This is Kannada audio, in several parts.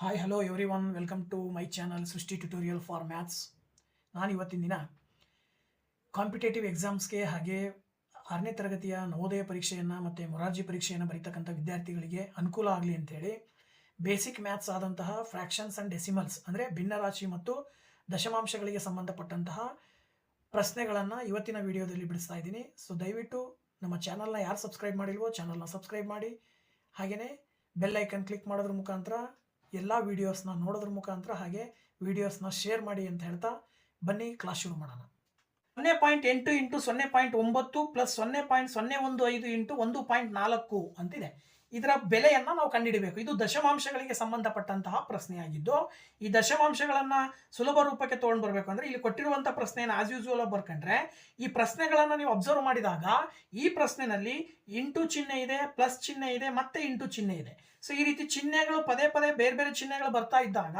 Hi hello everyone welcome to my channel Srishti tutorial for maths ನಾನು ಇವತ್ತಿನ ದಿನ ಕಾಂಪಿಟೇಟಿವ್ ಎಕ್ಸಾಮ್ಸ್ಗೆ ಹಾಗೆ ಆರನೇ ತರಗತಿಯ ನವೋದಯ ಪರೀಕ್ಷೆಯನ್ನು ಮತ್ತು ಮೊರಾರ್ಜಿ ಪರೀಕ್ಷೆಯನ್ನು ಬರೀತಕ್ಕಂಥ ವಿದ್ಯಾರ್ಥಿಗಳಿಗೆ ಅನುಕೂಲ ಆಗಲಿ ಅಂತೇಳಿ ಬೇಸಿಕ್ ಮ್ಯಾಥ್ಸ್ ಆದಂತಹ ಫ್ರ್ಯಾಕ್ಷನ್ಸ್ ಆ್ಯಂಡ್ ಡೆಸಿಮಲ್ಸ್ ಅಂದರೆ ಭಿನ್ನರಾಶಿ ಮತ್ತು ದಶಮಾಂಶಗಳಿಗೆ ಸಂಬಂಧಪಟ್ಟಂತಹ ಪ್ರಶ್ನೆಗಳನ್ನು ಇವತ್ತಿನ ವಿಡಿಯೋದಲ್ಲಿ ಬಿಡಿಸ್ತಾ ಇದ್ದೀನಿ. ಸೊ ದಯವಿಟ್ಟು ನಮ್ಮ ಚಾನಲ್ನ ಯಾರು ಸಬ್ಸ್ಕ್ರೈಬ್ ಮಾಡಿಲ್ವೋ ಚಾನಲ್ನ ಸಬ್ಸ್ಕ್ರೈಬ್ ಮಾಡಿ. ಹಾಗೆಯೇ ಬೆಲ್ ಐಕನ್ ಕ್ಲಿಕ್ ಮಾಡೋದ್ರ ಮುಖಾಂತರ ಎಲ್ಲ ವೀಡಿಯೋಸ್ನ ನೋಡೋದ್ರ ಮುಖಾಂತರ ಹಾಗೆ ವೀಡಿಯೋಸ್ನ ಶೇರ್ ಮಾಡಿ ಅಂತ ಹೇಳ್ತಾ ಬನ್ನಿ ಕ್ಲಾಸ್ ಶುರು ಮಾಡೋಣ. ಸೊನ್ನೆ ಪಾಯಿಂಟ್ ಎಂಟು ಇಂಟು ಸೊನ್ನೆ ಪಾಯಿಂಟ್ ಒಂಬತ್ತು ಪ್ಲಸ್ ಸೊನ್ನೆ ಪಾಯಿಂಟ್ ಸೊನ್ನೆ ಒಂದು ಐದು ಇಂಟು ಒಂದು ಪಾಯಿಂಟ್ ನಾಲ್ಕು ಅಂತಿದೆ. ಇದರ ಬೆಲೆಯನ್ನು ನಾವು ಕಂಡುಹಿಡಬೇಕು ಇದು ದಶಮಾಂಶಗಳಿಗೆ ಸಂಬಂಧಪಟ್ಟಂತಹ ಪ್ರಶ್ನೆಯಾಗಿದ್ದು, ಈ ದಶಮಾಂಶಗಳನ್ನು ಸುಲಭ ರೂಪಕ್ಕೆ ತೊಗೊಂಡು ಬರಬೇಕು ಅಂದರೆ ಇಲ್ಲಿ ಕೊಟ್ಟಿರುವಂಥ ಪ್ರಶ್ನೆಯನ್ನು ಆಸ್ ಯೂಸ್ವಲ್ ಬರ್ಕೊಂಡ್ರೆ, ಈ ಪ್ರಶ್ನೆಗಳನ್ನು ನೀವು ಅಬ್ಸರ್ವ್ ಮಾಡಿದಾಗ ಈ ಪ್ರಶ್ನೆನಲ್ಲಿ ಇಂಟು ಚಿಹ್ನೆ ಇದೆ ಪ್ಲಸ್ ಚಿಹ್ನೆ ಇದೆ, ಮತ್ತೆ ಇಂಟು ಚಿಹ್ನೆ ಇದೆ. ಸೊ ಈ ರೀತಿ ಚಿಹ್ನೆಗಳು ಪದೇ ಪದೇ ಬೇರೆ ಬೇರೆ ಚಿಹ್ನೆಗಳು ಬರ್ತಾ ಇದ್ದಾಗ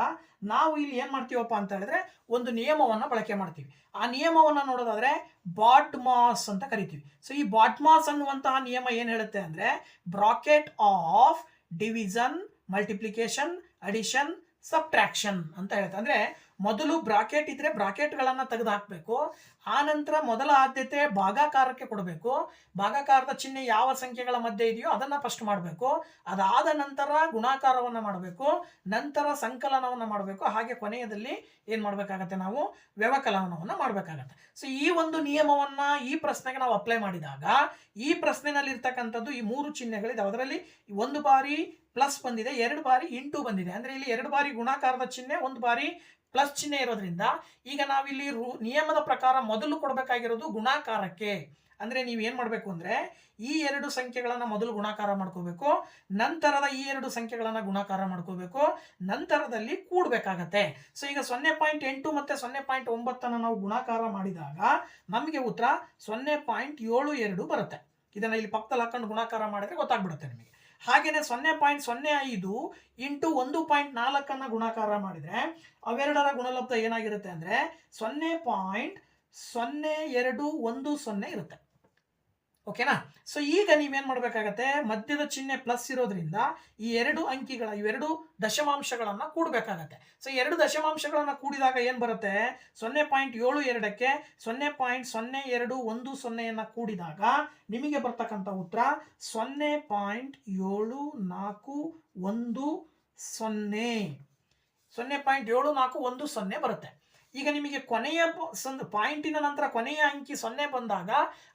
ನಾವು ಇಲ್ಲಿ ಏನು ಮಾಡ್ತೀವಪ್ಪ ಅಂತ ಹೇಳಿದ್ರೆ ಒಂದು ನಿಯಮವನ್ನು ಬಳಕೆ ಮಾಡ್ತೀವಿ. ಆ ನಿಯಮವನ್ನು ನೋಡೋದಾದ್ರೆ ಬಾಟ್ ಮಾಸ್ ಅಂತ ಕರಿತೀವಿ. ಸೊ ಈ ಬಾಟ್ ಮಾಸ್ ಅನ್ನುವಂತಹ ನಿಯಮ ಏನು ಹೇಳುತ್ತೆ ಅಂದರೆ bracket of division multiplication addition, subtraction ಅಂತ ಹೇಳುತ್ತೆ. ಅಂದರೆ ಮೊದಲು ಬ್ರಾಕೆಟ್ ಇದ್ರೆ ಬ್ರಾಕೆಟ್ಗಳನ್ನು ತೆಗೆದು ಹಾಕಬೇಕು ಆ ನಂತರ ಮೊದಲ ಆದ್ಯತೆ ಭಾಗಾಕಾರಕ್ಕೆ ಕೊಡಬೇಕು. ಭಾಗಾಕಾರದ ಚಿಹ್ನೆ ಯಾವ ಸಂಖ್ಯೆಗಳ ಮಧ್ಯೆ ಇದೆಯೋ ಅದನ್ನು ಫಸ್ಟ್ ಮಾಡಬೇಕು. ಅದಾದ ನಂತರ ಗುಣಾಕಾರವನ್ನು ಮಾಡಬೇಕು. ನಂತರ ಸಂಕಲನವನ್ನು ಮಾಡಬೇಕು. ಹಾಗೆ ಕೊನೆಯದಲ್ಲಿ ಏನು ಮಾಡಬೇಕಾಗತ್ತೆ ನಾವು? ವ್ಯವಕಲನವನ್ನು ಮಾಡಬೇಕಾಗತ್ತೆ. ಸೊ ಈ ಒಂದು ನಿಯಮವನ್ನು ಈ ಪ್ರಶ್ನೆಗೆ ನಾವು ಅಪ್ಲೈ ಮಾಡಿದಾಗ, ಈ ಪ್ರಶ್ನೆನಲ್ಲಿ ಇರ್ತಕ್ಕಂಥದ್ದು ಈ ಮೂರು ಚಿಹ್ನೆಗಳಿದೆ ಅದರಲ್ಲಿ ಒಂದು ಬಾರಿ ಪ್ಲಸ್ ಬಂದಿದೆ, ಎರಡು ಬಾರಿ ಇಂಟು ಬಂದಿದೆ. ಅಂದರೆ ಇಲ್ಲಿ ಎರಡು ಬಾರಿ ಗುಣಾಕಾರದ ಚಿಹ್ನೆ, ಒಂದು ಬಾರಿ ಪ್ಲಸ್ ಚಿಹ್ನೆ ಇರೋದ್ರಿಂದ ಈಗ ನಾವಿಲ್ಲಿ ನಿಯಮದ ಪ್ರಕಾರ ಮೊದಲು ಕೊಡಬೇಕಾಗಿರೋದು ಗುಣಾಕಾರಕ್ಕೆ. ಅಂದರೆ ನೀವು ಏನು ಮಾಡಬೇಕು ಅಂದರೆ ಈ ಎರಡು ಸಂಖ್ಯೆಗಳನ್ನು ಮೊದಲು ಗುಣಾಕಾರ ಮಾಡ್ಕೋಬೇಕು, ನಂತರದ ಈ ಎರಡು ಸಂಖ್ಯೆಗಳನ್ನು ಗುಣಾಕಾರ ಮಾಡ್ಕೋಬೇಕು, ನಂತರದಲ್ಲಿ ಕೂಡಬೇಕಾಗತ್ತೆ. ಸೊ ಈಗ ಸೊನ್ನೆ ಪಾಯಿಂಟ್ ಎಂಟು ಮತ್ತು ಸೊನ್ನೆ ಪಾಯಿಂಟ್ ಒಂಬತ್ತನ್ನು ನಾವು ಗುಣಾಕಾರ ಮಾಡಿದಾಗ ನಮಗೆ ಉತ್ತರ ಸೊನ್ನೆ ಪಾಯಿಂಟ್ ಏಳು ಎರಡು ಬರುತ್ತೆ. ಇದನ್ನು ಇಲ್ಲಿ ಪಕ್ಕದಲ್ಲಿ ಹಾಕೊಂಡು ಗುಣಾಕಾರ ಮಾಡಿದ್ರೆ ಗೊತ್ತಾಗ್ಬಿಡುತ್ತೆ ನಿಮಗೆ. ಹಾಗೆಯೇ ಸೊನ್ನೆ ಪಾಯಿಂಟ್ ಸೊನ್ನೆ ಐದು ಇಂಟು ಒಂದು ಪಾಯಿಂಟ್ ನಾಲ್ಕನ್ನು ಗುಣಾಕಾರ ಮಾಡಿದರೆ ಅವೆರಡರ ಗುಣಲಬ್ಧ ಏನಾಗಿರುತ್ತೆ ಅಂದರೆ ಸೊನ್ನೆ ಪಾಯಿಂಟ್ ಸೊನ್ನೆ ಎರಡು ಒಂದು ಸೊನ್ನೆ ಇರುತ್ತೆ. ಓಕೆನಾ? ಸೊ ಈಗ ನೀವೇನು ಮಾಡಬೇಕಾಗತ್ತೆ? ಮಧ್ಯದ ಚಿಹ್ನೆ ಪ್ಲಸ್ ಇರೋದ್ರಿಂದ ಈ ಎರಡು ಅಂಕಿಗಳ ಇವೆರಡು ದಶಮಾಂಶಗಳನ್ನು ಕೂಡಬೇಕಾಗತ್ತೆ. ಸೊ ಎರಡು ದಶಮಾಂಶಗಳನ್ನು ಕೂಡಿದಾಗ ಏನು ಬರುತ್ತೆ? ಸೊನ್ನೆ ಪಾಯಿಂಟ್ ಏಳು ಎರಡಕ್ಕೆ ಸೊನ್ನೆ ಪಾಯಿಂಟ್ ಸೊನ್ನೆ ಎರಡು ಒಂದು ಸೊನ್ನೆಯನ್ನು ಕೂಡಿದಾಗ ನಿಮಗೆ ಬರ್ತಕ್ಕಂಥ ಉತ್ತರ ಸೊನ್ನೆ ಪಾಯಿಂಟ್ ಏಳು ನಾಲ್ಕು ಒಂದು ಸೊನ್ನೆ. ಸೊನ್ನೆ ಪಾಯಿಂಟ್ ಏಳು ನಾಲ್ಕು ಒಂದು ಸೊನ್ನೆ ಬರುತ್ತೆ. ಈಗ ನಿಮಗೆ ಕೊನೆಯ ಸಂದ್ ಪಾಯಿಂಟಿನ ನಂತರ ಕೊನೆಯ ಅಂಕಿ ಸೊನ್ನೆ ಬಂದಾಗ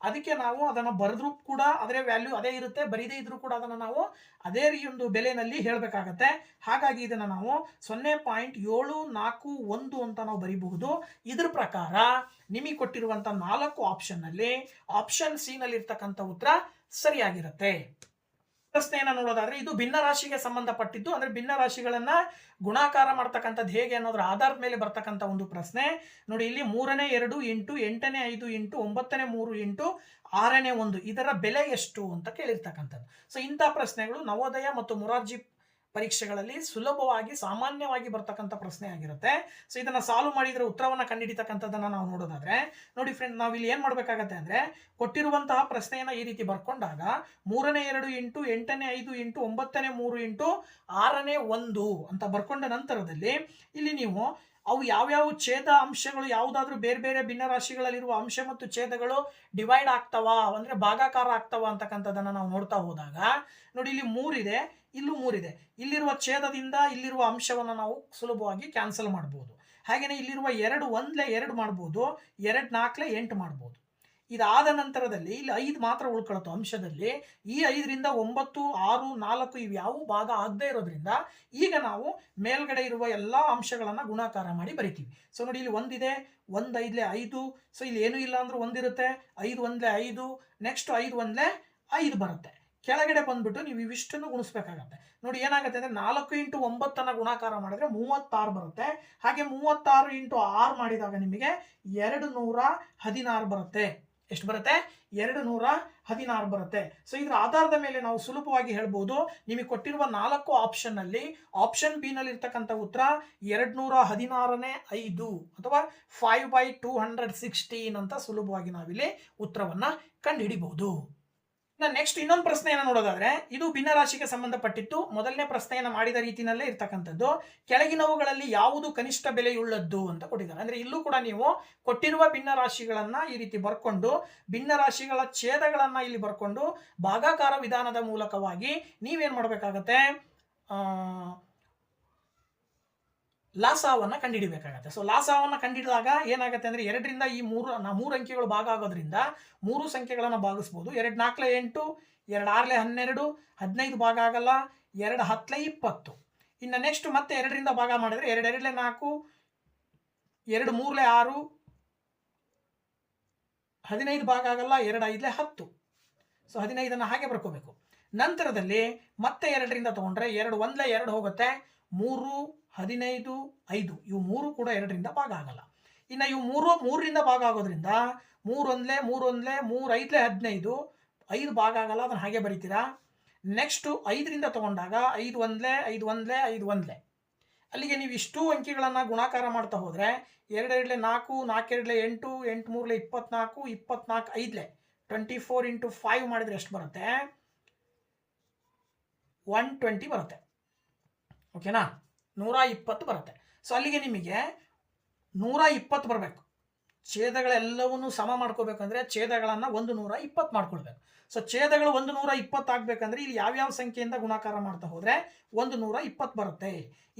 ಅದಕ್ಕೆ ನಾವು ಅದನ್ನು ಬರೆದ್ರೂ ಕೂಡ ಅದರ ವ್ಯಾಲ್ಯೂ ಅದೇ ಇರುತ್ತೆ, ಬರೀದೇ ಇದ್ರೂ ಕೂಡ ಅದನ್ನು ನಾವು ಅದೇ ರೀತಿಯೊಂದು ಒಂದು ಬೆಲೆಯಲ್ಲಿ ಹೇಳಬೇಕಾಗತ್ತೆ. ಹಾಗಾಗಿ ಇದನ್ನು ನಾವು ಸೊನ್ನೆ ಪಾಯಿಂಟ್ ಏಳು ನಾಲ್ಕು ಒಂದು ಅಂತ ನಾವು ಬರೀಬಹುದು. ಇದ್ರ ಪ್ರಕಾರ ನಿಮಗೆ ಕೊಟ್ಟಿರುವಂಥ ನಾಲ್ಕು ಆಪ್ಷನ್ನಲ್ಲಿ ಆಪ್ಷನ್ ಸಿ ನಲ್ಲಿ ಇರ್ತಕ್ಕಂಥ ಉತ್ತರ ಸರಿಯಾಗಿರುತ್ತೆ. ಪ್ರಶ್ನೆಯನ್ನು ನೋಡೋದಾದ್ರೆ ಇದು ಭಿನ್ನ ರಾಶಿಗೆ ಸಂಬಂಧಪಟ್ಟಿದ್ದು, ಅಂದ್ರೆ ಭಿನ್ನ ರಾಶಿಗಳನ್ನ ಗುಣಾಕಾರ ಮಾಡ್ತಕ್ಕಂಥದ್ದು ಹೇಗೆ ಅನ್ನೋದ್ರ ಆಧಾರದ ಮೇಲೆ ಬರ್ತಕ್ಕಂಥ ಒಂದು ಪ್ರಶ್ನೆ. ನೋಡಿ, ಇಲ್ಲಿ ಮೂರನೇ ಎರಡು ಎಂಟು, ಎಂಟನೇ ಐದು ಎಂಟು, ಒಂಬತ್ತನೇ ಮೂರು ಎಂಟು, ಆರನೇ ಒಂದು, ಇದರ ಬೆಲೆ ಎಷ್ಟು ಅಂತ ಕೇಳಿರ್ತಕ್ಕಂಥದ್ದು. ಸೊ ಇಂಥ ಪ್ರಶ್ನೆಗಳು ನವೋದಯ ಮತ್ತು ಮೊರಾರ್ಜಿ ಪರೀಕ್ಷೆಗಳಲ್ಲಿ ಸುಲಭವಾಗಿ ಸಾಮಾನ್ಯವಾಗಿ ಬರ್ತಕ್ಕಂಥ ಪ್ರಶ್ನೆ ಆಗಿರುತ್ತೆ. ಸೊ ಇದನ್ನು ಸಾಲ್ವ್ ಮಾಡಿದರೆ ಉತ್ತರವನ್ನು ಕಂಡುಹಿಡಿತಕ್ಕಂಥದ್ದನ್ನು ನಾವು ನೋಡೋದಾದ್ರೆ, ನೋಡಿ ಫ್ರೆಂಡ್ ನಾವು ಇಲ್ಲಿ ಏನು ಮಾಡಬೇಕಾಗತ್ತೆ ಅಂದರೆ, ಕೊಟ್ಟಿರುವಂತಹ ಪ್ರಶ್ನೆಯನ್ನು ಈ ರೀತಿ ಬರ್ಕೊಂಡಾಗ, ಮೂರನೇ ಎರಡು ಇಂಟು ಎಂಟನೇ ಐದು ಇಂಟು ಒಂಬತ್ತನೇ ಮೂರು ಇಂಟು ಆರನೇ ಒಂದು ಅಂತ ಬರ್ಕೊಂಡ ನಂತರದಲ್ಲಿ, ಇಲ್ಲಿ ನೀವು ಅವು ಯಾವ್ಯಾವ ಛೇದ ಅಂಶಗಳು, ಯಾವುದಾದ್ರೂ ಬೇರೆ ಬೇರೆ ಭಿನ್ನ ರಾಶಿಗಳಲ್ಲಿರುವ ಅಂಶ ಮತ್ತು ಛೇದಗಳು ಡಿವೈಡ್ ಆಗ್ತಾವ ಅಂದರೆ ಭಾಗಾಕಾರ ಆಗ್ತಾವ ಅಂತಕ್ಕಂಥದ್ದನ್ನು ನಾವು ನೋಡ್ತಾ ಹೋದಾಗ, ನೋಡಿ ಇಲ್ಲಿ ಮೂರಿದೆ, ಇಲ್ಲೂ ಮೂರಿದೆ. ಇಲ್ಲಿರುವ ಛೇದದಿಂದ ಇಲ್ಲಿರುವ ಅಂಶವನ್ನು ನಾವು ಸುಲಭವಾಗಿ ಕ್ಯಾನ್ಸಲ್ ಮಾಡ್ಬೋದು. ಹಾಗೆಯೇ ಇಲ್ಲಿರುವ ಎರಡು ಒಂದ್ಲೆ ಎರಡು ಮಾಡ್ಬೋದು, ಎರಡು ನಾಲ್ಕಲೆ ಎಂಟು ಮಾಡ್ಬೋದು. ಇದಾದ ನಂತರದಲ್ಲಿ ಇಲ್ಲಿ ಐದು ಮಾತ್ರ ಉಳ್ಕೊಳತ್ತು ಅಂಶದಲ್ಲಿ. ಈ ಐದರಿಂದ ಒಂಬತ್ತು, ಆರು, ನಾಲ್ಕು ಇವು ಯಾವ ಭಾಗ ಆಗದೇ ಇರೋದ್ರಿಂದ ಈಗ ನಾವು ಮೇಲ್ಗಡೆ ಇರುವ ಎಲ್ಲ ಅಂಶಗಳನ್ನು ಗುಣಾಕಾರ ಮಾಡಿ ಬರಿತೀವಿ. ಸೊ ನೋಡಿ ಇಲ್ಲಿ ಒಂದಿದೆ, ಒಂದು ಐದ್ಲೆ ಐದು ಸೊ ಇಲ್ಲಿ ಏನೂ ಇಲ್ಲ ಅಂದರೂ ಒಂದಿರುತ್ತೆ, ಐದು ಒಂದ್ಲೆ ಐದು ನೆಕ್ಸ್ಟ್ ಐದು ಒಂದಲೆ ಐದು ಬರುತ್ತೆ. ಕೆಳಗಡೆ ಬಂದ್ಬಿಟ್ಟು ನೀವು ಇವಿಷ್ಟನ್ನು ಗುಣಿಸ್ಬೇಕಾಗತ್ತೆ. ನೋಡಿ ಏನಾಗುತ್ತೆ ಅಂದರೆ ನಾಲ್ಕು ಇಂಟು ಒಂಬತ್ತನ್ನು ಗುಣಾಕಾರ ಮಾಡಿದ್ರೆ ಮೂವತ್ತಾರು ಬರುತ್ತೆ. ಹಾಗೆ ಮೂವತ್ತಾರು ಇಂಟು ಆರು ಮಾಡಿದಾಗ ನಿಮಗೆ ಎರಡು ನೂರ ಹದಿನಾರು ಬರುತ್ತೆ. ಎಷ್ಟು ಬರುತ್ತೆ? ಎರಡು ನೂರ ಹದಿನಾರು ಬರುತ್ತೆ. ಸೊ ಇದರ ಆಧಾರದ ಮೇಲೆ ನಾವು ಸುಲಭವಾಗಿ ಹೇಳ್ಬೋದು. ನಿಮಗೆ ಕೊಟ್ಟಿರುವ ನಾಲ್ಕು ಆಪ್ಷನ್ನಲ್ಲಿ ಆಪ್ಷನ್ ಬಿ ನಲ್ಲಿ ಇರ್ತಕ್ಕಂಥ ಉತ್ತರ ಎರಡು ನೂರ ಹದಿನಾರನೇ ಐದು ಅಥವಾ five by two hundred sixteen ಅಂತ ಸುಲಭವಾಗಿ ನಾವಿಲ್ಲಿ ಉತ್ತರವನ್ನು ಕಂಡುಹಿಡಿಬಹುದು ನೆಕ್ಸ್ಟ್ ಇನ್ನೊಂದು ಪ್ರಶ್ನೆಯನ್ನು ನೋಡೋದಾದ್ರೆ ಇದು ಭಿನ್ನರಾಶಿಗೆ ಸಂಬಂಧಪಟ್ಟಿತ್ತು ಮೊದಲನೇ ಪ್ರಶ್ನೆಯನ್ನು ಮಾಡಿದ ರೀತಿಯಲ್ಲೇ ಇರ್ತಕ್ಕಂಥದ್ದು. ಕೆಳಗಿನವುಗಳಲ್ಲಿ ಯಾವುದು ಕನಿಷ್ಠ ಬೆಲೆಯುಳ್ಳದ್ದು ಅಂತ ಕೊಟ್ಟಿದ್ದಾರೆ. ಅಂದ್ರೆ ಇಲ್ಲೂ ಕೂಡ ನೀವು ಕೊಟ್ಟಿರುವ ಭಿನ್ನರಾಶಿಗಳನ್ನ ಈ ರೀತಿ ಬರ್ಕೊಂಡು ಭಿನ್ನರಾಶಿಗಳ ಛೇದಗಳನ್ನ ಇಲ್ಲಿ ಬರ್ಕೊಂಡು ಭಾಗಾಕಾರ ವಿಧಾನದ ಮೂಲಕವಾಗಿ ನೀವೇನ್ ಮಾಡಬೇಕಾಗತ್ತೆ? ಆ, ಲಾಸಾವನ್ನ ಕಂಡುಹಿಡಿಬೇಕಾಗತ್ತೆ. ಸೊ ಲಾಸಾವನ್ನ ಕಂಡುಹಿಡಿದಾಗ ಏನಾಗುತ್ತೆ ಅಂದ್ರೆ ಎರಡರಿಂದ ಈ ಮೂರು, ನಾ- ಮೂರು ಅಂಕಿಗಳು ಭಾಗ ಆಗೋದ್ರಿಂದ ಮೂರು ಸಂಖ್ಯೆಗಳನ್ನು ಭಾಗಿಸ್ಬೋದು. ಎರಡು ನಾಲ್ಕಲೆ ಎಂಟು, ಎರಡು ಆರಲೆ ಹನ್ನೆರಡು, ಹದಿನೈದು ಭಾಗ ಆಗಲ್ಲ, ಎರಡು ಹತ್ತಲೆ ಇಪ್ಪತ್ತು. ಇನ್ನು ನೆಕ್ಸ್ಟ್ ಮತ್ತೆ ಎರಡರಿಂದ ಭಾಗ ಮಾಡಿದ್ರೆ ಎರಡು ಎರಡಲೆ ನಾಲ್ಕು, ಎರಡು ಮೂರಲೆ ಆರು, ಹದಿನೈದು ಭಾಗ ಆಗಲ್ಲ, ಎರಡು ಐದಲೆ ಹತ್ತು. ಸೊ ಹದಿನೈದನ್ನು ಹಾಗೆ ಬರ್ಕೋಬೇಕು. ನಂತರದಲ್ಲಿ ಮತ್ತೆ ಎರಡರಿಂದ ತಗೊಂಡ್ರೆ ಎರಡು ಒಂದ್ಲೆ ಎರಡು ಹೋಗುತ್ತೆ, ಮೂರು ಹದಿನೈದು, ಐದು, ಇವು ಮೂರು ಕೂಡ ಎರಡರಿಂದ ಭಾಗ ಆಗಲ್ಲ. ಇನ್ನು ಇವು ಮೂರು, ಮೂರರಿಂದ ಭಾಗ ಆಗೋದ್ರಿಂದ ಮೂರು ಒಂದ್ಲೆ ಮೂರು ಒಂದ್ಲೆ ಮೂರು ಐದ್ಲೆ ಹದಿನೈದು, ಐದು ಭಾಗ ಆಗಲ್ಲ, ಅದನ್ನು ಹಾಗೆ ಬರಿತೀರಾ? ನೆಕ್ಸ್ಟು ಐದರಿಂದ ತಗೊಂಡಾಗ ಐದು ಒಂದ್ಲೆ ಐದು ಒಂದ್ಲೆ ಐದು ಒಂದ್ಲೆ. ಅಲ್ಲಿಗೆ ನೀವು ಇಷ್ಟು ಅಂಕಿಗಳನ್ನು ಗುಣಾಕಾರ ಮಾಡ್ತಾ ಹೋದರೆ ಎರಡೆರಡಲೆ ನಾಲ್ಕು, ನಾಲ್ಕೆರಡಲೆ ಎಂಟು ಎಂಟು ಮೂರಲೆ ಇಪ್ಪತ್ನಾಲ್ಕು ಇಪ್ಪತ್ನಾಲ್ಕು ಐದ್ಲೆ. ಟ್ವೆಂಟಿ ಫೋರ್ ಇಂಟು ಫೈವ್ ಮಾಡಿದ್ರೆ ಎಷ್ಟು ಬರುತ್ತೆ? ಒನ್ ಟ್ವೆಂಟಿ ಬರುತ್ತೆ. ಓಕೆನಾ? ನೂರ ಇಪ್ಪತ್ತು ಬರುತ್ತೆ. ಸೊ ಅಲ್ಲಿಗೆ ನಿಮಗೆ ನೂರ ಇಪ್ಪತ್ತು ಬರಬೇಕು. ಛೇದಗಳೆಲ್ಲವನ್ನೂ ಸಮ ಮಾಡ್ಕೋಬೇಕಂದ್ರೆ ಛೇದಗಳನ್ನು ಒಂದು ನೂರ ಇಪ್ಪತ್ತು ಮಾಡ್ಕೊಳ್ಬೇಕು. ಸೊ ಛೇದಗಳು ಒಂದು ನೂರ ಇಪ್ಪತ್ತು ಆಗ್ಬೇಕಂದ್ರೆ ಇಲ್ಲಿ ಯಾವ್ಯಾವ ಸಂಖ್ಯೆಯಿಂದ ಗುಣಾಕಾರ ಮಾಡ್ತಾ ಹೋದರೆ ಒಂದು ನೂರ ಇಪ್ಪತ್ತು ಬರುತ್ತೆ.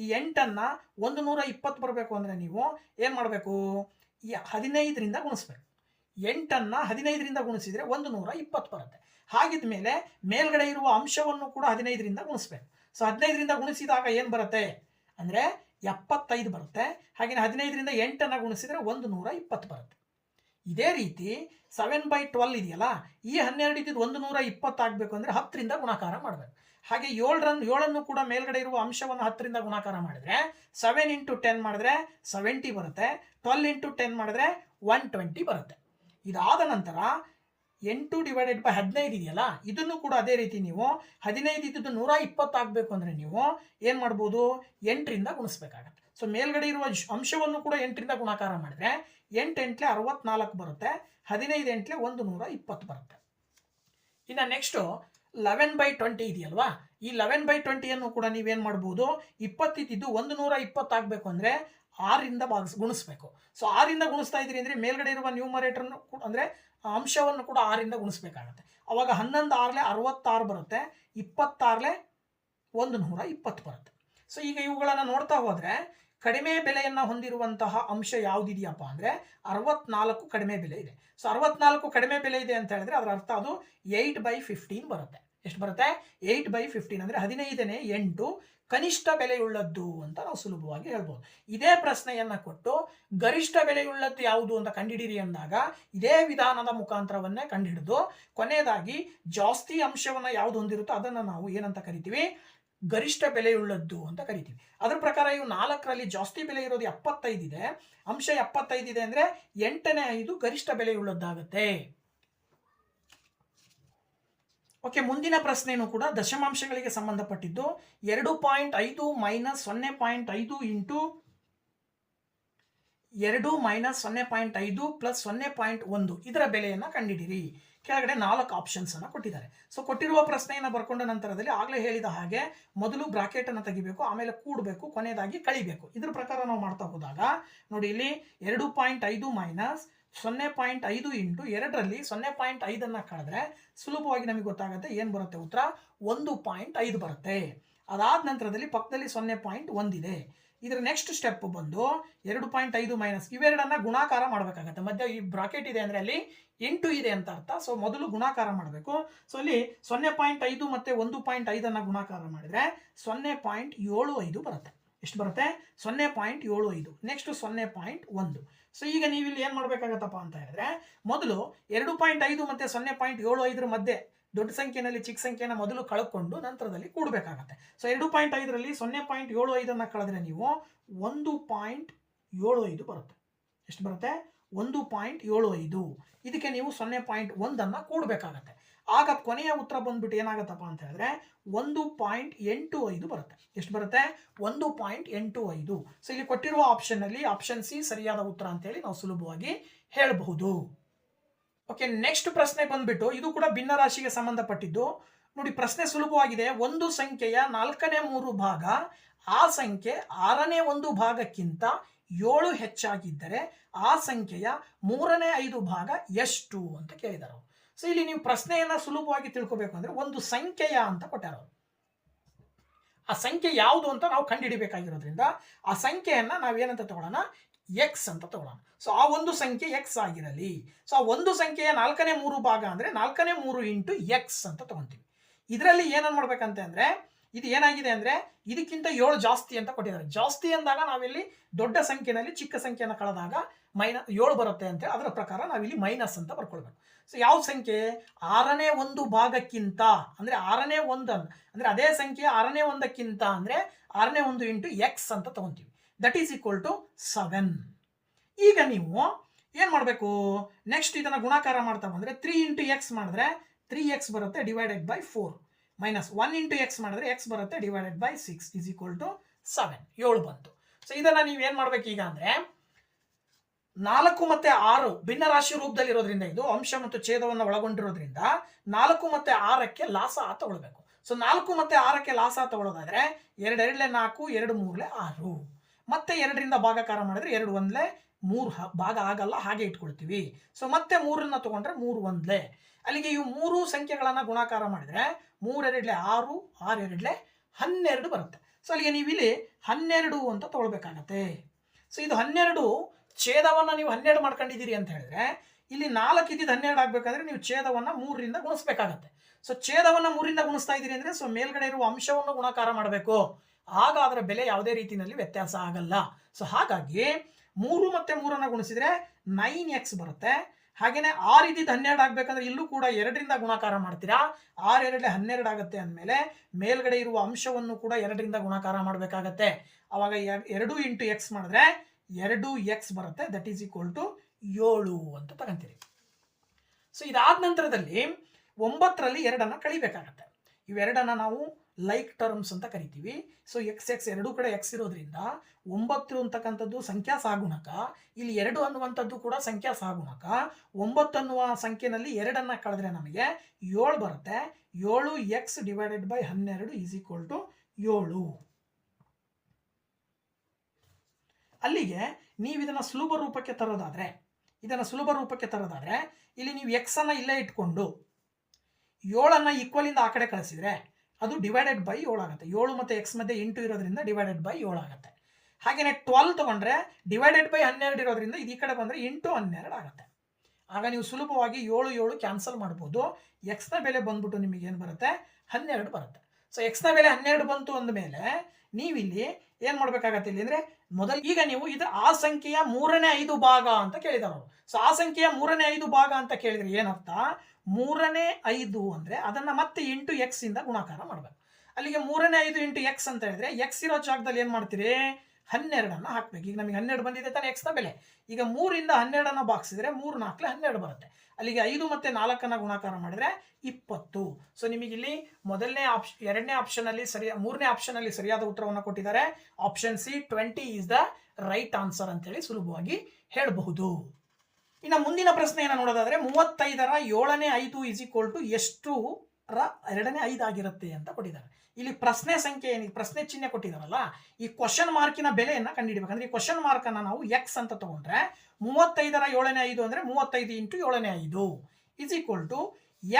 ಈ ಎಂಟನ್ನು ಒಂದು ನೂರ ಇಪ್ಪತ್ತು ಬರಬೇಕು ಅಂದರೆ ನೀವು ಏನು ಮಾಡಬೇಕು? ಈ ಹದಿನೈದರಿಂದ ಗುಣಿಸ್ಬೇಕು. ಎಂಟನ್ನು ಹದಿನೈದರಿಂದ ಗುಣಿಸಿದರೆ ಒಂದು ನೂರ ಇಪ್ಪತ್ತು ಬರುತ್ತೆ. ಹಾಗಿದ ಮೇಲೆ ಮೇಲ್ಗಡೆ ಇರುವ ಅಂಶವನ್ನು ಕೂಡ ಹದಿನೈದರಿಂದ ಗುಣಿಸ್ಬೇಕು. ಸೊ ಹದಿನೈದರಿಂದ ಗುಣಿಸಿದಾಗ ಏನು ಬರುತ್ತೆ? ಅಂದರೆ ಎಪ್ಪತ್ತೈದು ಬರುತ್ತೆ. ಹಾಗೆ ಹದಿನೈದರಿಂದ ಎಂಟನ್ನು ಗುಣಿಸಿದರೆ ಒಂದು ನೂರ ಇಪ್ಪತ್ತು ಬರುತ್ತೆ. ಇದೇ ರೀತಿ ಸೆವೆನ್ ಬೈ ಟ್ವೆಲ್ ಇದೆಯಲ್ಲ, ಈ ಹನ್ನೆರಡು ಇದ್ದಿದ್ದು ಒಂದು ನೂರ ಇಪ್ಪತ್ತಾಗಬೇಕು ಅಂದರೆ ಹತ್ತರಿಂದ ಗುಣಾಕಾರ ಮಾಡಬೇಕು. ಹಾಗೆ ಏಳರನ್ನು ಏಳನ್ನು ಕೂಡ ಮೇಲ್ಗಡೆ ಇರುವ ಅಂಶವನ್ನು ಹತ್ತರಿಂದ ಗುಣಾಕಾರ ಮಾಡಿದರೆ ಸೆವೆನ್ ಇಂಟು ಟೆನ್ ಮಾಡಿದ್ರೆ ಸೆವೆಂಟಿ ಬರುತ್ತೆ. ಟ್ವೆಲ್ ಇಂಟು ಟೆನ್ ಮಾಡಿದ್ರೆ ಒನ್ ಟ್ವೆಂಟಿ ಬರುತ್ತೆ. ಇದಾದ ನಂತರ ಎಂಟು ಡಿವೈಡೆಡ್ ಬೈ ಹದಿನೈದು ಇದೆಯಲ್ಲ, ಇದನ್ನು ಕೂಡ ಅದೇ ರೀತಿ ನೀವು ಹದಿನೈದು ಇದ್ದದ್ದು ನೂರ ಇಪ್ಪತ್ತು ಆಗಬೇಕು ಅಂದರೆ ನೀವು ಏನು ಮಾಡ್ಬೋದು? ಎಂಟರಿಂದ ಗುಣಿಸ್ಬೇಕಾಗತ್ತೆ. ಸೊ ಮೇಲ್ಗಡೆ ಇರುವ ಅಂಶವನ್ನು ಕೂಡ ಎಂಟರಿಂದ ಗುಣಾಕಾರ ಮಾಡಿದ್ರೆ ಎಂಟು ಎಂಟ್ಲೆ ಅರವತ್ನಾಲ್ಕು ಬರುತ್ತೆ, ಹದಿನೈದು ಎಂಟ್ಲೆ ಒಂದು ನೂರ ಇಪ್ಪತ್ತು ಬರುತ್ತೆ. ಇನ್ನು ನೆಕ್ಸ್ಟು ಲೆವೆನ್ ಬೈ ಟ್ವೆಂಟಿ ಇದೆಯಲ್ವಾ, ಈ ಲೆವೆನ್ ಬೈ ಟ್ವೆಂಟಿಯನ್ನು ಕೂಡ ನೀವೇನು ಮಾಡ್ಬೋದು? ಇಪ್ಪತ್ತಿದ್ದು ಒಂದು ನೂರ ಇಪ್ಪತ್ತಾಗಬೇಕು ಅಂದರೆ ಆರಿಂದ ಭಾಗಿಸ್, ಗುಣಿಸ್ಬೇಕು. ಸೊ ಆರಿಂದ ಗುಣಿಸ್ತಾ ಇದ್ದೀರಿ ಅಂದರೆ ಮೇಲ್ಗಡೆ ಇರುವ ನ್ಯೂಮರೇಟರ್ನು ಕೂಡ ಅಂದರೆ ಅಂಶವನ್ನು ಕೂಡ ಆರಿಂದ ಗುಣಿಸ್ಬೇಕಾಗತ್ತೆ. ಅವಾಗ ಹನ್ನೊಂದು ಆರ್ಲೆ ಅರವತ್ತಾರು ಬರುತ್ತೆ ಇಪ್ಪತ್ತಾರ್ಲೆ ಒಂದು ನೂರ ಇಪ್ಪತ್ತು ಬರುತ್ತೆ. ಸೊ ಈಗ ಇವುಗಳನ್ನು ನೋಡ್ತಾ ಹೋದರೆ ಕಡಿಮೆ ಬೆಲೆಯನ್ನು ಹೊಂದಿರುವಂತಹ ಅಂಶ ಯಾವುದಿದೆಯಪ್ಪ ಅಂದರೆ ಅರವತ್ನಾಲ್ಕು ಕಡಿಮೆ ಬೆಲೆ ಇದೆ. ಸೊ ಅರವತ್ನಾಲ್ಕು ಕಡಿಮೆ ಬೆಲೆ ಇದೆ ಅಂತ ಹೇಳಿದ್ರೆ ಅದರ ಅರ್ಥ ಅದು ಏಯ್ಟ್ ಬೈ ಫಿಫ್ಟೀನ್ ಬರುತ್ತೆ. ಎಷ್ಟು ಬರುತ್ತೆ? ಏಯ್ಟ್ ಬೈ ಫಿಫ್ಟೀನ್ ಅಂದರೆ ಹದಿನೈದನೇ ಎಂಟು ಕನಿಷ್ಠ ಬೆಲೆಯುಳ್ಳದ್ದು ಅಂತ ನಾವು ಸುಲಭವಾಗಿ ಹೇಳ್ಬೋದು. ಇದೇ ಪ್ರಶ್ನೆಯನ್ನು ಕೊಟ್ಟು ಗರಿಷ್ಠ ಬೆಲೆಯುಳ್ಳದ್ದು ಯಾವುದು ಅಂತ ಕಂಡುಹಿಡಿರಿ ಅಂದಾಗ ಇದೇ ವಿಧಾನದ ಮುಖಾಂತರವನ್ನೇ ಕಂಡುಹಿಡಿದು ಕೊನೆಯದಾಗಿ ಜಾಸ್ತಿ ಅಂಶವನ್ನು ಯಾವುದು ಹೊಂದಿರುತ್ತೋ ಅದನ್ನು ನಾವು ಏನಂತ ಕರಿತೀವಿ? ಗರಿಷ್ಠ ಬೆಲೆಯುಳ್ಳದ್ದು ಅಂತ ಕರಿತೀವಿ. ಅದರ ಪ್ರಕಾರ ಇವು ನಾಲ್ಕರಲ್ಲಿ ಜಾಸ್ತಿ ಬೆಲೆ ಇರೋದು ಎಪ್ಪತ್ತೈದಿದೆ. ಅಂಶ ಎಪ್ಪತ್ತೈದಿದೆ ಅಂದರೆ ಎಂಟನೇ ಐದು ಗರಿಷ್ಠ ಬೆಲೆಯುಳ್ಳದ್ದಾಗುತ್ತೆ. ಓಕೆ, ಮುಂದಿನ ಪ್ರಶ್ನೆಯೂ ಕೂಡ ದಶಮಾಂಶಗಳಿಗೆ ಸಂಬಂಧಪಟ್ಟಿದ್ದು. ಎರಡು ಪಾಯಿಂಟ್ ಐದು ಮೈನಸ್ ಸೊನ್ನೆ ಪಾಯಿಂಟ್ ಐದು ಇಂಟು ಎರಡು ಮೈನಸ್ ಸೊನ್ನೆ ಪಾಯಿಂಟ್ ಐದು ಪ್ಲಸ್ ಸೊನ್ನೆ ಪಾಯಿಂಟ್ ಒಂದು. ಇದರ ಬೆಲೆಯನ್ನು ಕಂಡುಹಿಡಿರಿ ಕೆಳಗಡೆ ನಾಲ್ಕು ಆಪ್ಷನ್ಸ್ ಅನ್ನು ಕೊಟ್ಟಿದ್ದಾರೆ. ಸೊ ಕೊಟ್ಟಿರುವ ಪ್ರಶ್ನೆಯನ್ನು ಬರ್ಕೊಂಡ ನಂತರದಲ್ಲಿ ಆಗಲೇ ಹೇಳಿದ ಹಾಗೆ ಮೊದಲು ಬ್ರಾಕೆಟ್ ಅನ್ನು ತೆಗಿಬೇಕು, ಆಮೇಲೆ ಕೂಡಬೇಕು ಕೊನೆಯದಾಗಿ ಕಳಿಬೇಕು. ಇದ್ರ ಪ್ರಕಾರ ನಾವು ಮಾಡ್ತಾ ಹೋದಾಗ, ನೋಡಿ ಇಲ್ಲಿ ಎರಡು ಪಾಯಿಂಟ್ ಐದು ಮೈನಸ್ ಸೊನ್ನೆ ಪಾಯಿಂಟ್ ಐದು ಇಂಟು ಎರಡರಲ್ಲಿ ಸೊನ್ನೆ ಪಾಯಿಂಟ್ ಐದನ್ನು ಕಳೆದ್ರೆ ಸುಲಭವಾಗಿ ನಮಗೆ ಗೊತ್ತಾಗುತ್ತೆ ಏನು ಬರುತ್ತೆ ಉತ್ತರ? ಒಂದು ಪಾಯಿಂಟ್ ಐದು ಬರುತ್ತೆ. ಅದಾದ ನಂತರದಲ್ಲಿ ಪಕ್ಕದಲ್ಲಿ ಸೊನ್ನೆ ಪಾಯಿಂಟ್ ಒಂದಿದೆ. ಇದರ ನೆಕ್ಸ್ಟ್ ಸ್ಟೆಪ್ ಬಂದು ಎರಡು ಪಾಯಿಂಟ್ ಐದು ಮೈನಸ್ ಇವೆರಡನ್ನ ಗುಣಾಕಾರ ಮಾಡಬೇಕಾಗತ್ತೆ. ಮಧ್ಯ ಈ ಬ್ರಾಕೆಟ್ ಇದೆ ಅಂದರೆ ಅಲ್ಲಿ ಎಂಟು ಇದೆ ಅಂತ ಅರ್ಥ. ಸೊ ಮೊದಲು ಗುಣಾಕಾರ ಮಾಡಬೇಕು. ಸೊ ಅಲ್ಲಿ ಸೊನ್ನೆ ಪಾಯಿಂಟ್ ಐದು ಮತ್ತು ಒಂದು ಪಾಯಿಂಟ್ ಐದನ್ನು ಗುಣಾಕಾರ ಮಾಡಿದರೆ ಸೊನ್ನೆ ಪಾಯಿಂಟ್ ಏಳು ಐದು ಬರುತ್ತೆ. ಎಷ್ಟು ಬರುತ್ತೆ? ಸೊನ್ನೆ ಪಾಯಿಂಟ್ ಏಳು ಐದು. ನೆಕ್ಸ್ಟ್ ಸೊನ್ನೆ ಪಾಯಿಂಟ್ ಒಂದು. ಸೊ ಈಗ ನೀವು ಇಲ್ಲಿ ಏನು ಮಾಡಬೇಕಾಗತ್ತಪ್ಪ ಅಂತ ಹೇಳಿದ್ರೆ, ಮೊದಲು ಎರಡು ಪಾಯಿಂಟ್ ಐದು ಮತ್ತು ಸೊನ್ನೆ ಪಾಯಿಂಟ್ ಏಳು ಐದರ ಮಧ್ಯೆ ದೊಡ್ಡ ಸಂಖ್ಯೆನಲ್ಲಿ ಚಿಕ್ಕ ಸಂಖ್ಯೆನ ಮೊದಲು ಕಳ್ಕೊಂಡು ನಂತರದಲ್ಲಿ ಕೂಡಬೇಕಾಗತ್ತೆ. ಸೊ ಎರಡು ಪಾಯಿಂಟ್ ಐದರಲ್ಲಿ ಸೊನ್ನೆ ಪಾಯಿಂಟ್ ಏಳು ಐದನ್ನು ಕಳೆದ್ರೆ ನೀವು ಒಂದು ಪಾಯಿಂಟ್ ಏಳು ಐದು ಬರುತ್ತೆ. ಎಷ್ಟು ಬರುತ್ತೆ? ಒಂದು ಪಾಯಿಂಟ್ ಏಳು ಐದು. ಇದಕ್ಕೆ ನೀವು ಸೊನ್ನೆ ಪಾಯಿಂಟ್ ಒಂದನ್ನು ಕೂಡಬೇಕಾಗತ್ತೆ. ಆಗ ಕೊನೆಯ ಉತ್ತರ ಬಂದ್ಬಿಟ್ಟು ಏನಾಗತ್ತಪ್ಪ ಅಂತ ಹೇಳಿದ್ರೆ ಒಂದು ಪಾಯಿಂಟ್ ಎಂಟು ಐದು ಬರುತ್ತೆ. ಎಷ್ಟು ಬರುತ್ತೆ? ಒಂದು ಪಾಯಿಂಟ್ ಎಂಟು ಐದು. ಸೊ ಇಲ್ಲಿ ಕೊಟ್ಟಿರುವ ಆಪ್ಷನ್ನಲ್ಲಿ ಆಪ್ಷನ್ ಸಿ ಸರಿಯಾದ ಉತ್ತರ ಅಂತೇಳಿ ನಾವು ಸುಲಭವಾಗಿ ಹೇಳಬಹುದು. ಓಕೆ ನೆಕ್ಸ್ಟ್ ಪ್ರಶ್ನೆ ಬಂದ್ಬಿಟ್ಟು ಇದು ಕೂಡ ಭಿನ್ನ ರಾಶಿಗೆ ಸಂಬಂಧಪಟ್ಟಿದ್ದು. ನೋಡಿ, ಪ್ರಶ್ನೆ ಸುಲಭವಾಗಿದೆ. ಒಂದು ಸಂಖ್ಯೆಯ ನಾಲ್ಕನೇ ಮೂರು ಭಾಗ, ಆ ಸಂಖ್ಯೆ ಆರನೇ ಒಂದು ಭಾಗಕ್ಕಿಂತ ಏಳು ಹೆಚ್ಚಾಗಿದ್ದರೆ ಆ ಸಂಖ್ಯೆಯ ಮೂರನೇ ಐದು ಭಾಗ ಎಷ್ಟು ಅಂತ ಕೇಳಿದರು ಸೊ ಇಲ್ಲಿ ನೀವು ಪ್ರಶ್ನೆಯನ್ನ ಸುಲಭವಾಗಿ ತಿಳ್ಕೊಬೇಕು ಅಂದ್ರೆ ಒಂದು ಸಂಖ್ಯೆಯ ಅಂತ ಕೊಟ್ಟಾರ. ಆ ಸಂಖ್ಯೆ ಯಾವುದು ಅಂತ ನಾವು ಕಂಡುಹಿಡಿಬೇಕಾಗಿರೋದ್ರಿಂದ ಆ ಸಂಖ್ಯೆಯನ್ನು ನಾವೇನಂತ ತಗೊಳ್ಳೋಣ? ಎಕ್ಸ್ ಅಂತ ತಗೊಳ್ಳೋಣ. ಸೊ ಆ ಒಂದು ಸಂಖ್ಯೆ ಎಕ್ಸ್ ಆಗಿರಲಿ. ಸೊ ಆ ಒಂದು ಸಂಖ್ಯೆಯ ನಾಲ್ಕನೇ ಮೂರು ಭಾಗ ಅಂದ್ರೆ ನಾಲ್ಕನೇ ಮೂರು ಇಂಟು ಎಕ್ಸ್ ಅಂತ ತಗೊಂತೀವಿ. ಇದರಲ್ಲಿ ಏನನ್ ಮಾಡ್ಬೇಕಂತ ಅಂದ್ರೆ, ಇದು ಏನಾಗಿದೆ ಅಂದ್ರೆ, ಇದಕ್ಕಿಂತ ಏಳು ಜಾಸ್ತಿ ಅಂತ ಕೊಟ್ಟಿದ್ದಾರೆ. ಜಾಸ್ತಿ ಅಂದಾಗ ನಾವಿಲ್ಲಿ ದೊಡ್ಡ ಸಂಖ್ಯೆನಲ್ಲಿ ಚಿಕ್ಕ ಸಂಖ್ಯೆಯನ್ನು ಕಳೆದಾಗ ಮೈನ ಏಳು ಬರುತ್ತೆ ಅಂತ ಅದರ ಪ್ರಕಾರ ನಾವಿಲ್ಲಿ ಮೈನಸ್ ಅಂತ ಬರ್ಕೊಳ್ಬೇಕು. ಸೊ ಯಾವ ಸಂಖ್ಯೆ? ಆರನೇ ಒಂದು ಭಾಗಕ್ಕಿಂತ, ಅಂದ್ರೆ ಆರನೇ ಒಂದನ್ನು ಅಂದ್ರೆ ಅದೇ ಸಂಖ್ಯೆ ಆರನೇ ಒಂದಕ್ಕಿಂತ ಅಂದ್ರೆ ಆರನೇ ಒಂದು ಇಂಟು ಎಕ್ಸ್ ಅಂತ ತಗೊಂತೀವಿ. That is equal to seven ಈಗ ನೀವು ಏನು ಮಾಡಬೇಕು? ನೆಕ್ಸ್ಟ್ ಇದನ್ನು ಗುಣಾಕಾರ ಮಾಡ್ತಾ ಬಂದರೆ ತ್ರೀ ಇಂಟು ಎಕ್ಸ್ ಮಾಡಿದ್ರೆ ತ್ರೀ ಎಕ್ಸ್ ಬರುತ್ತೆ divided by four minus one into x ಮಾಡಿದ್ರೆ ಎಕ್ಸ್ ಬರುತ್ತೆ divided by six is equal to seven ಏಳು ಬಂತು. ಸೊ ಇದನ್ನು ನೀವು ಏನು ಮಾಡ್ಬೇಕು ಈಗ ಅಂದರೆ ನಾಲ್ಕು ಮತ್ತೆ ಆರು ಭಿನ್ನ ರಾಶಿ ರೂಪದಲ್ಲಿ ಇರೋದ್ರಿಂದ ಇದು ಅಂಶ ಮತ್ತು ಛೇದವನ್ನು ಒಳಗೊಂಡಿರೋದ್ರಿಂದ ನಾಲ್ಕು ಮತ್ತೆ ಆರಕ್ಕೆ ಲಾಸ ತಗೊಳ್ಬೇಕು ಸೊ ನಾಲ್ಕು ಮತ್ತೆ ಆರಕ್ಕೆ ಲಾಸ ತಗೊಳ್ಳೋದಾದ್ರೆ ಎರಡು ಎರಡಲೆ ನಾಲ್ಕು, ಎರಡು ಮೂರಲೆ ಆರು. ಮತ್ತೆ ಎರಡರಿಂದ ಭಾಗಾಕಾರ ಮಾಡಿದ್ರೆ ಎರಡು ಒಂದ್ಲೆ ಮೂರು ಭಾಗ ಆಗಲ್ಲ, ಹಾಗೆ ಇಟ್ಕೊಳ್ತೀವಿ. ಸೊ ಮತ್ತೆ ಮೂರನ್ನ ತಗೊಂಡ್ರೆ ಮೂರು ಒಂದ್ಲೆ. ಅಲ್ಲಿಗೆ ಇವು ಮೂರು ಸಂಖ್ಯೆಗಳನ್ನ ಗುಣಾಕಾರ ಮಾಡಿದ್ರೆ ಮೂರೆರಡ್ಲೆ ಆರು ಆರು ಎರಡ್ಲೆ ಹನ್ನೆರಡು ಬರುತ್ತೆ. ಸೊ ಅಲ್ಲಿಗೆ ನೀವು ಇಲ್ಲಿ ಹನ್ನೆರಡು ಅಂತ ತಗೊಳ್ಬೇಕಾಗತ್ತೆ. ಸೊ ಇದು ಹನ್ನೆರಡು ಛೇದವನ್ನ ನೀವು ಹನ್ನೆರಡು ಮಾಡ್ಕೊಂಡಿದ್ದೀರಿ ಅಂತ ಹೇಳಿದ್ರೆ, ಇಲ್ಲಿ ನಾಲ್ಕು ಇದ್ದಿದ್ದು ಹನ್ನೆರಡು ಆಗ್ಬೇಕಾದ್ರೆ ನೀವು ಛೇದವನ್ನ ಮೂರರಿಂದ ಗುಣಿಸ್ಬೇಕಾಗತ್ತೆ. ಸೊ ಛೇದವನ್ನ ಮೂರಿಂದ ಗುಣಿಸ್ತಾ ಇದ್ದೀರಿ ಅಂದ್ರೆ ಸೊ ಮೇಲ್ಗಡೆ ಇರುವ ಅಂಶವನ್ನು ಗುಣಾಕಾರ ಮಾಡಬೇಕು. ಆಗ ಅದರ ಬೆಲೆ ಯಾವುದೇ ರೀತಿಯಲ್ಲಿ ವ್ಯತ್ಯಾಸ ಆಗಲ್ಲ. ಸೊ ಹಾಗಾಗಿ ಮೂರು ಮತ್ತೆ ಮೂರನ್ನ ಗುಣಿಸಿದ್ರೆ ನೈನ್ ಎಕ್ಸ್ ಬರುತ್ತೆ. ಹಾಗೇನೆ ಆರು ಇದ್ದಿದ್ದು ಹನ್ನೆರಡು ಆಗ್ಬೇಕಂದ್ರೆ ಇಲ್ಲೂ ಕೂಡ ಎರಡರಿಂದ ಗುಣಾಕಾರ ಮಾಡ್ತೀರಾ? ಆರು ಎರಡಲೆ ಹನ್ನೆರಡು ಆಗುತ್ತೆ ಅಂದಮೇಲೆ ಮೇಲ್ಗಡೆ ಇರುವ ಅಂಶವನ್ನು ಕೂಡ ಎರಡರಿಂದ ಗುಣಾಕಾರ ಮಾಡಬೇಕಾಗತ್ತೆ. ಅವಾಗ ಎರಡು ಇಂಟು ಎಕ್ಸ್ ಮಾಡಿದ್ರೆ ಎರಡು ಎಕ್ಸ್ ಬರುತ್ತೆ ದಟ್ ಈಸ್ ಈಕ್ವಲ್ ಟು ಏಳು ಅಂತ ತಗೊಂತೀರಿ. ಸೊ ಇದಾದ ನಂತರದಲ್ಲಿ ಒಂಬತ್ತರಲ್ಲಿ ಎರಡನ್ನು ಕಳಿಬೇಕಾಗತ್ತೆ. ಇವೆರಡನ್ನ ನಾವು ಲೈಕ್ ಟರ್ಮ್ಸ್ ಅಂತ ಕರಿತೀವಿ. ಸೊ ಎಕ್ಸ್ ಎಕ್ಸ್ ಎರಡೂ ಕಡೆ ಎಕ್ಸ್ ಇರೋದ್ರಿಂದ ಒಂಬತ್ತು ಅಂತಕ್ಕಂಥದ್ದು ಸಂಖ್ಯಾ ಸಾಗುಣಕ, ಇಲ್ಲಿ ಎರಡು ಅನ್ನುವಂಥದ್ದು ಕೂಡ ಸಂಖ್ಯಾ ಸಾಗುಣಕ, ಒಂಬತ್ತು ಅನ್ನುವ ಸಂಖ್ಯೆನಲ್ಲಿ ಎರಡನ್ನು ಕಳೆದ್ರೆ ನಮಗೆ ಏಳು ಬರುತ್ತೆ. ಏಳು ಎಕ್ಸ್ ಡಿವೈಡೆಡ್ ಬೈ ಹನ್ನೆರಡು ಈಸ್ ಈಕ್ವಲ್ ಟು ಏಳು. ಅಲ್ಲಿಗೆ ನೀವು ಇದನ್ನು ಸುಲಭ ರೂಪಕ್ಕೆ ತರೋದಾದ್ರೆ, ಇದನ್ನು ಸುಲಭ ರೂಪಕ್ಕೆ ತರೋದಾದ್ರೆ, ಇಲ್ಲಿ ನೀವು ಎಕ್ಸನ್ನು ಇಲ್ಲೇ ಇಟ್ಕೊಂಡು ಏಳನ್ನು ಈಕ್ವಲಿಂದ ಆ ಕಡೆ ಕಳಿಸಿದ್ರೆ ಅದು ಡಿವೈಡೆಡ್ ಬೈ ಏಳು ಆಗುತ್ತೆ. ಏಳು ಮತ್ತು ಎಕ್ಸ್ ಮಧ್ಯೆ ಎಂಟು ಇರೋದ್ರಿಂದ ಡಿವೈಡೆಡ್ ಬೈ ಏಳಾಗುತ್ತೆ ಹಾಗೆಯೇ ಟ್ವೆಲ್ ತಗೊಂಡ್ರೆ ಡಿವೈಡೆಡ್ ಬೈ ಹನ್ನೆರಡು ಇರೋದ್ರಿಂದ ಇದು ಈ ಕಡೆ ಬಂದರೆ ಎಂಟು ಹನ್ನೆರಡು ಆಗುತ್ತೆ. ಆಗ ನೀವು ಸುಲಭವಾಗಿ ಏಳು ಏಳು ಕ್ಯಾನ್ಸಲ್ ಮಾಡ್ಬೋದು. ಎಕ್ಸ್ನ ಬೆಲೆ ಬಂದ್ಬಿಟ್ಟು ನಿಮಗೆ ಏನು ಬರುತ್ತೆ? ಹನ್ನೆರಡು ಬರುತ್ತೆ. ಸೊ ಎಕ್ಸ್ನ ಬೆಲೆ ಹನ್ನೆರಡು ಬಂತು ಅಂದಮೇಲೆ ನೀವಿಲ್ಲಿ ಏನು ಮಾಡಬೇಕಾಗತ್ತೆ ಇಲ್ಲಿ ಅಂದರೆ ಮೊದಲು, ಈಗ ನೀವು ಇದು ಆ ಸಂಖ್ಯೆಯ ಮೂರನೇ ಐದು ಭಾಗ ಅಂತ ಕೇಳಿದವರು ಸೊ ಆ ಸಂಖ್ಯೆಯ ಮೂರನೇ ಐದು ಭಾಗ ಅಂತ ಕೇಳಿದ್ರೆ ಏನರ್ಥ? ಮೂರನೇ ಐದು ಅಂದರೆ ಅದನ್ನು ಮತ್ತೆ ಇಂಟು ಎಕ್ಸ್ ಇಂದ ಗುಣಾಕಾರ ಮಾಡಬೇಕು. ಅಲ್ಲಿಗೆ ಮೂರನೇ ಐದು ಇಂಟು ಎಕ್ಸ್ ಅಂತ ಹೇಳಿದ್ರೆ ಎಕ್ಸ್ ಇರೋ ಜಾಗದಲ್ಲಿ ಏನು ಮಾಡ್ತೀರಿ? ಹನ್ನೆರಡನ್ನು ಹಾಕ್ಬೇಕು. ಈಗ ನಮಗೆ ಹನ್ನೆರಡು ಬಂದಿದೆ ತಾನೇ ಎಕ್ಸ್ನ ಬೆಲೆ. ಈಗ ಮೂರಿಂದ ಹನ್ನೆರಡನ್ನು ಬಾಕ್ಸಿದ್ರೆ ಮೂರು ನಾಲ್ಕಲೆ ಹನ್ನೆರಡು ಬರುತ್ತೆ. ಅಲ್ಲಿಗೆ ಐದು ಮತ್ತೆ ನಾಲ್ಕನ್ನು ಗುಣಾಕಾರ ಮಾಡಿದ್ರೆ ಇಪ್ಪತ್ತು. ಸೊ ನಿಮಗೆ ಇಲ್ಲಿ ಮೊದಲನೇ ಆಪ್ಷನ್ ಎರಡನೇ ಆಪ್ಷನಲ್ಲಿ ಸರಿ, ಮೂರನೇ ಆಪ್ಷನಲ್ಲಿ ಸರಿಯಾದ ಉತ್ತರವನ್ನು ಕೊಟ್ಟಿದ್ದಾರೆ. Option C twenty is the right answer ಅಂತೇಳಿ ಸುಲಭವಾಗಿ ಹೇಳಬಹುದು. ಇನ್ನು ಮುಂದಿನ ಪ್ರಶ್ನೆಯನ್ನು ನೋಡೋದಾದ್ರೆ ಮೂವತ್ತೈದರ ಏಳನೇ ಐದು ಇಸ್ ಈಕ್ವಲ್ ಟು ಎಷ್ಟು ರ, ಎರಡನೇ ಐದಾಗಿರುತ್ತೆ ಅಂತ ಕೊಟ್ಟಿದ್ದಾರೆ. ಇಲ್ಲಿ ಪ್ರಶ್ನೆ ಸಂಖ್ಯೆ ಏನು ಪ್ರಶ್ನೆ ಚಿಹ್ನೆ ಕೊಟ್ಟಿದಾರಲ್ಲ, ಈ ಕ್ವಶನ್ ಮಾರ್ಕಿನ ಬೆಲೆಯನ್ನು ಕಂಡುಹಿಡಬೇಕಂದ್ರೆ ಈ ಕ್ವಶನ್ ಮಾರ್ಕನ್ನು ನಾವು ಎಕ್ಸ್ ಅಂತ ತಗೊಂಡ್ರೆ ಮೂವತ್ತೈದರ ಏಳನೇ ಐದು ಅಂದ್ರೆ ಮೂವತ್ತೈದು ಇಂಟು ಏಳನೇ ಐದು is equal to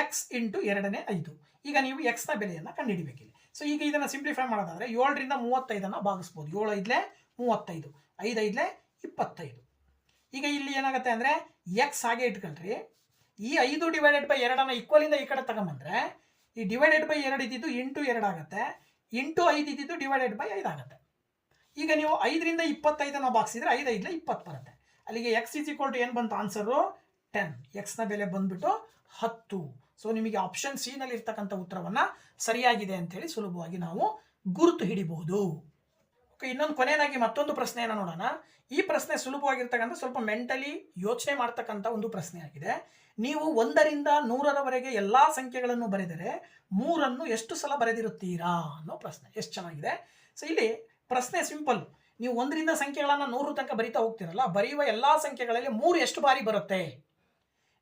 x into ಎರಡನೇ ಐದು. ಈಗ ನೀವು ಎಕ್ಸ್ನ ಬೆಲೆಯನ್ನು ಕಂಡುಹಿಡಬೇಕಿಲ್ಲ ಸೊ ಈಗ ಇದನ್ನು ಸಿಂಪ್ಲಿಫೈ ಮಾಡೋದಾದ್ರೆ ಏಳರಿಂದ ಮೂವತ್ತೈದನ್ನು ಭಾಗಿಸ್ಬೋದು. ಏಳು ಐದ್ಲೆ ಮೂವತ್ತೈದು, ಐದು ಐದ್ಲೆ ಇಪ್ಪತ್ತೈದು. ಈಗ ಇಲ್ಲಿ ಏನಾಗುತ್ತೆ ಅಂದರೆ ಎಕ್ಸ್ ಹಾಗೆ ಇಟ್ಕೊಳ್ರಿ. ಈ ಐದು ಡಿವೈಡೆಡ್ ಬೈ ಎರಡನ್ನ ಈಕ್ವಲಿಂದ ಈ ಕಡೆ ತಗೊಂಬಂದ್ರೆ ಈ ಡಿವೈಡೆಡ್ ಬೈ ಎರಡು ಇದ್ದಿದ್ದು ಎಂಟು ಎರಡು ಆಗುತ್ತೆ. ಎಂಟು ಐದು ಇದ್ದಿದ್ದು ಡಿವೈಡೆಡ್ ಬೈ ಐದು ಆಗುತ್ತೆ. ಈಗ ನೀವು ಐದರಿಂದ ಇಪ್ಪತ್ತೈದನ್ನು ಬಾಕ್ಸಿದ್ರೆ ಐದು ಐದಲೆ ಇಪ್ಪತ್ತು ಬರುತ್ತೆ. ಅಲ್ಲಿಗೆ ಎಕ್ಸ್ ಇಸ್ ಈಕ್ವಲ್ ಟು ಏನು ಬಂತು ಆನ್ಸರು ಟೆನ್ ಎಕ್ಸ್ನ ಬೆಲೆ ಬಂದ್ಬಿಟ್ಟು ಹತ್ತು. ಸೊ ನಿಮಗೆ ಆಪ್ಷನ್ ಸಿ ನಲ್ಲಿ ಇರ್ತಕ್ಕಂಥ ಉತ್ತರವನ್ನು ಸರಿಯಾಗಿದೆ ಅಂತೇಳಿ ಸುಲಭವಾಗಿ ನಾವು ಗುರುತು ಹಿಡಿಬಹುದು ಓಕೆ ಇನ್ನೊಂದು ಕೊನೆಯದಾಗಿ ಮತ್ತೊಂದು ಪ್ರಶ್ನೆಯನ್ನು ನೋಡೋಣ. ಈ ಪ್ರಶ್ನೆ ಸುಲಭವಾಗಿರ್ತಕ್ಕಂಥ ಸ್ವಲ್ಪ ಮೆಂಟಲಿ ಯೋಚನೆ ಮಾಡ್ತಕ್ಕಂಥ ಒಂದು ಪ್ರಶ್ನೆ ಆಗಿದೆ ನೀವು ಒಂದರಿಂದ ನೂರರವರೆಗೆ ಎಲ್ಲ ಸಂಖ್ಯೆಗಳನ್ನು ಬರೆದರೆ ಮೂರನ್ನು ಎಷ್ಟು ಸಲ ಬರೆದಿರುತ್ತೀರಾ ಅನ್ನೋ ಪ್ರಶ್ನೆ. ಎಷ್ಟು ಚೆನ್ನಾಗಿದೆ. ಸೊ ಇಲ್ಲಿ ಪ್ರಶ್ನೆ ಸಿಂಪಲ್. ನೀವು ಒಂದರಿಂದ ಸಂಖ್ಯೆಗಳನ್ನು ನೂರು ತನಕ ಬರಿತಾ ಹೋಗ್ತಿರಲ್ಲ, ಬರೆಯುವ ಎಲ್ಲ ಸಂಖ್ಯೆಗಳಲ್ಲಿ ಮೂರು ಎಷ್ಟು ಬಾರಿ ಬರುತ್ತೆ?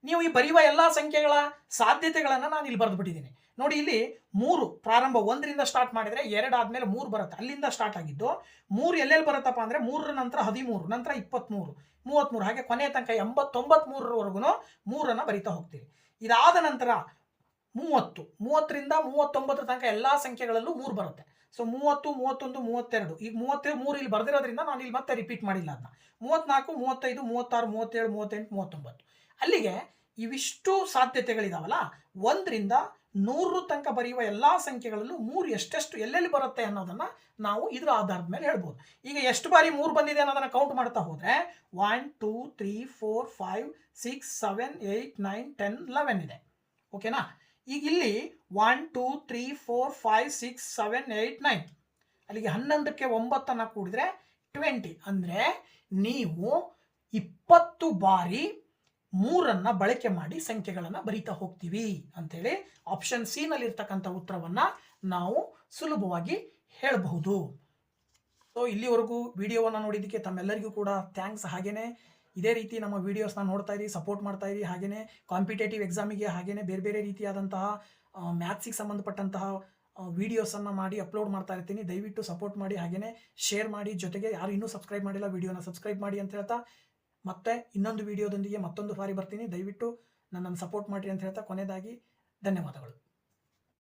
ನೀವು ಈ ಬರೆಯುವ ಎಲ್ಲ ಸಂಖ್ಯೆಗಳ ಸಾಧ್ಯತೆಗಳನ್ನು ನಾನು ಇಲ್ಲಿ ಬರೆದುಬಿಟ್ಟಿದ್ದೀನಿ ನೋಡಿ ಇಲ್ಲಿ ಮೂರು ಪ್ರಾರಂಭ ಒಂದರಿಂದ ಸ್ಟಾರ್ಟ್ ಮಾಡಿದರೆ ಎರಡು ಆದಮೇಲೆ ಮೂರು ಬರುತ್ತೆ. ಅಲ್ಲಿಂದ ಸ್ಟಾರ್ಟ್ ಆಗಿದ್ದು ಮೂರು ಎಲ್ಲೆಲ್ಲಿ ಬರುತ್ತಪ್ಪ ಅಂದರೆ ಮೂರರ ನಂತರ ಹದಿಮೂರು, ನಂತರ ಇಪ್ಪತ್ತ್ಮೂರು ಮೂವತ್ಮೂರು ಹಾಗೆ ಕೊನೆಯ ತನಕ ಎಂಬತ್ತೊಂಬತ್ಮೂರರವರೆಗೂ ಮೂರನ್ನು ಬರಿತಾ ಹೋಗ್ತೀವಿ ಇದಾದ ನಂತರ ಮೂವತ್ತು, ಮೂವತ್ತರಿಂದ ಮೂವತ್ತೊಂಬತ್ತರ ತನಕ ಎಲ್ಲ ಸಂಖ್ಯೆಗಳಲ್ಲೂ ಮೂರು ಬರುತ್ತೆ. ಸೊ ಮೂವತ್ತು, ಮೂವತ್ತೊಂದು, ಮೂವತ್ತೆರಡು. ಈಗ ಮೂವತ್ತೇಳು, ಮೂರು ಇಲ್ಲಿ ಬರೆದಿರೋದ್ರಿಂದ ನಾನು ಇಲ್ಲಿ ಮತ್ತೆ ರಿಪೀಟ್ ಮಾಡಿಲ್ಲ ಅದನ್ನ ಮೂವತ್ತ್ನಾಲ್ಕು ಮೂವತ್ತೈದು, ಮೂವತ್ತಾರು, ಮೂವತ್ತೇಳು, ಮೂವತ್ತೆಂಟು, ಮೂವತ್ತೊಂಬತ್ತು. ಅಲ್ಲಿಗೆ ಇವಿಷ್ಟು ಸಾಧ್ಯತೆಗಳಿದಾವಲ್ಲ? ಒಂದರಿಂದ ನೂರು ತನಕ ಬರೆಯುವ ಎಲ್ಲ ಸಂಖ್ಯೆಗಳಲ್ಲೂ ಮೂರು ಎಷ್ಟೆಷ್ಟು ಎಲ್ಲೆಲ್ಲಿ ಬರುತ್ತೆ ಅನ್ನೋದನ್ನು ನಾವು ಇದರ ಆಧಾರದ ಮೇಲೆ ಹೇಳ್ಬೋದು. ಈಗ ಎಷ್ಟು ಬಾರಿ ಮೂರು ಬಂದಿದೆ ಅನ್ನೋದನ್ನು ಕೌಂಟ್ ಮಾಡ್ತಾ ಹೋದರೆ one two three four five six seven eight nine ten eleven ಇದೆ. ಓಕೆನಾ ಈಗ ಇಲ್ಲಿ one two three four five six seven eight nine ಅಲ್ಲಿಗೆ ಹನ್ನೊಂದಕ್ಕೆ ಒಂಬತ್ತನ್ನು ಕೂಡಿದ್ರೆ ಟ್ವೆಂಟಿ ಅಂದರೆ ನೀವು ಇಪ್ಪತ್ತು ಬಾರಿ ಮೂರನ್ನ ಬಳಕೆ ಮಾಡಿ ಸಂಖ್ಯೆಗಳನ್ನು ಬರಿತಾ ಹೋಗ್ತೀವಿ ಅಂತೇಳಿ ಆಪ್ಷನ್ ಸಿ ನಲ್ಲಿ ಇರ್ತಕ್ಕಂಥ ಉತ್ತರವನ್ನ ನಾವು ಸುಲಭವಾಗಿ ಹೇಳಬಹುದು. ಸೊ ಇಲ್ಲಿವರೆಗೂ ವಿಡಿಯೋವನ್ನು ನೋಡಿದ್ದಕ್ಕೆ ತಮ್ಮೆಲ್ಲರಿಗೂ ಕೂಡ ಥ್ಯಾಂಕ್ಸ್ ಹಾಗೇನೆ. ಇದೇ ರೀತಿ ನಮ್ಮ ವಿಡಿಯೋಸ್ನ ನೋಡ್ತಾ ಇರಿ ಸಪೋರ್ಟ್ ಮಾಡ್ತಾ ಇರಿ ಹಾಗೇನೆ. ಕಾಂಪಿಟೇಟಿವ್ ಎಕ್ಸಾಮಿಗೆ ಹಾಗೇನೆ ಬೇರೆ ಬೇರೆ ರೀತಿಯಾದಂತಹ ಮ್ಯಾಥ್ಸಿಗೆ ಸಂಬಂಧಪಟ್ಟಂತಹ ವಿಡಿಯೋಸನ್ನು ಮಾಡಿ ಅಪ್ಲೋಡ್ ಮಾಡ್ತಾ ಇರ್ತೀನಿ. ದಯವಿಟ್ಟು ಸಪೋರ್ಟ್ ಮಾಡಿ ಹಾಗೇನೆ. ಶೇರ್ ಮಾಡಿ. ಜೊತೆಗೆ ಯಾರು ಇನ್ನೂ ಸಬ್ಸ್ಕ್ರೈಬ್ ಮಾಡಿಲ್ಲ ವಿಡಿಯೋನ ಸಬ್ಸ್ಕ್ರೈಬ್ ಮಾಡಿ ಅಂತ ಹೇಳ್ತಾ ಮತ್ತೆ ಇನ್ನೊಂದು ವಿಡಿಯೋದೊಂದಿಗೆ ಮತ್ತೊಂದು ಬಾರಿ ಬರ್ತೀನಿ. ದಯವಿಟ್ಟು ನನ್ನನ್ನು ಸಪೋರ್ಟ್ ಮಾಡಿರಿ ಅಂತ ಹೇಳ್ತಾ ಕೊನೆಯದಾಗಿ ಧನ್ಯವಾದಗಳು.